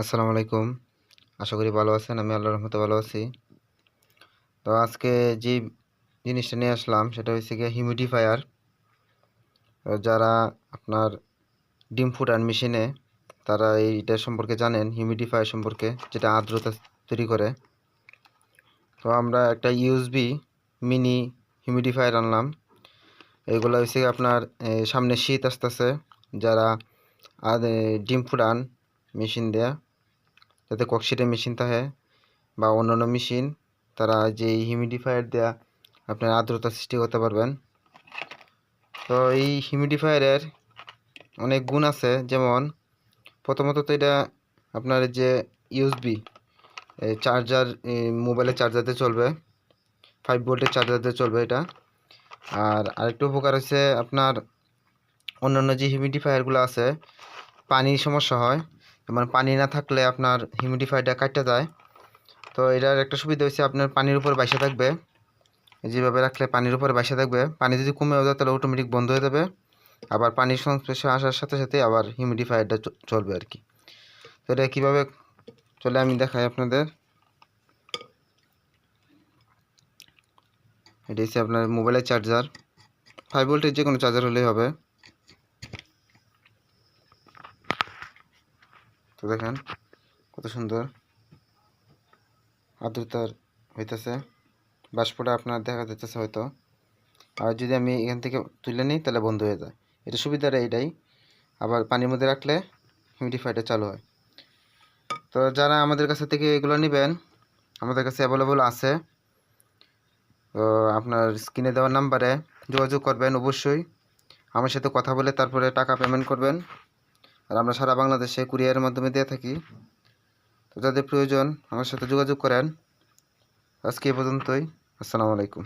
আসসালামু আলাইকুম। আশা করি ভালো আছেন, আমি আল্লাহর রহমতে ভালো আছি। তো আজকে যে জিনিসটা নিয়ে আসলাম, সেটা হচ্ছে গিয়ে হিউমিডিফায়ার যারা আপনার ডিম ফুটান মেশিনে, তারা এইটা সম্পর্কে জানেন হিউমিডিফায়ার সম্পর্কে, যেটা আর্দ্রতা তৈরি করে। তো আমরা একটা ইউএসবি মিনি হিউমিডিফায়ার আনলাম। এগুলো হচ্ছে আপনার সামনে শীত আসতেছে। যারা ডিম ফুটান মেশিন দেয়া যাতে ককশিটের মেশিন থাকে বা অন্যান্য মেশিন, তারা যে হিউমিডিফায়ার দেয়া আপনার আর্দ্রতা সৃষ্টি করতে পারবেন। তো এই হিউমিডিফায়ারের অনেক গুণ আছে, যেমন প্রথমত তো এটা আপনার যে ইউএসবি চার্জার মোবাইলের চার্জারতে চলবে ফাইভ ভোল্টের চার্জারতে চলবে এটা। আর আরেকটা উপকার হচ্ছে আপনার অন্যান্য যে হিউমিডিফায়ারগুলো আছে, পানির সমস্যা হয় যেমন পানি না থাকলে আপনার হিউমিডিফায়ারটা কাটতে যায়। তো এটার একটা সুবিধা হচ্ছে আপনার পানির উপর বাইসে থাকবে। যেভাবে রাখলে পানির উপরে বাইসে থাকবে। পানি যদি কমেও যায়, তাহলে অটোমেটিক বন্ধ হয়ে যাবে। আবার পানির সংস্পর্শে আসার সাথে সাথে আবার হিউমিডিফায়ারটা চলবে আর কি। তো এটা কীভাবে চলে আমি দেখাই আপনাদের। এটা হচ্ছে আপনার মোবাইলের চার্জার ফাইভ ভোল্টের যে কোনো চার্জার হলেই হবে। তো দেখেন কত সুন্দর আর্দ্রতার হইতেছে। বাষ্পটা আপনার দেখা যাইতেছে হয়তো। আর যদি আমি এখান থেকে তুলে নিই, তাহলে বন্ধ হয়ে যায়। এটা সুবিধাটা এইটাই আবার পানির মধ্যে রাখলে হিউমিডিফায়ারটা চালু হয়। তো যারা আমাদের কাছে থেকে এগুলো নেবেন, আমাদের কাছে অ্যাভেলেবল আছে। তো আপনার স্ক্রিনে দেওয়ার নাম্বারে যোগাযোগ করবেন অবশ্যই। আমার সাথে কথা বলে তারপরে টাকা পেমেন্ট করবেন। আর আমরা সারা বাংলাদেশে কুরিয়ারের মাধ্যমে দিয়ে থাকি। তো যাদের প্রয়োজন আমার সাথে যোগাযোগ করেন। আজকে এ পর্যন্তই। আসসালামু আলাইকুম।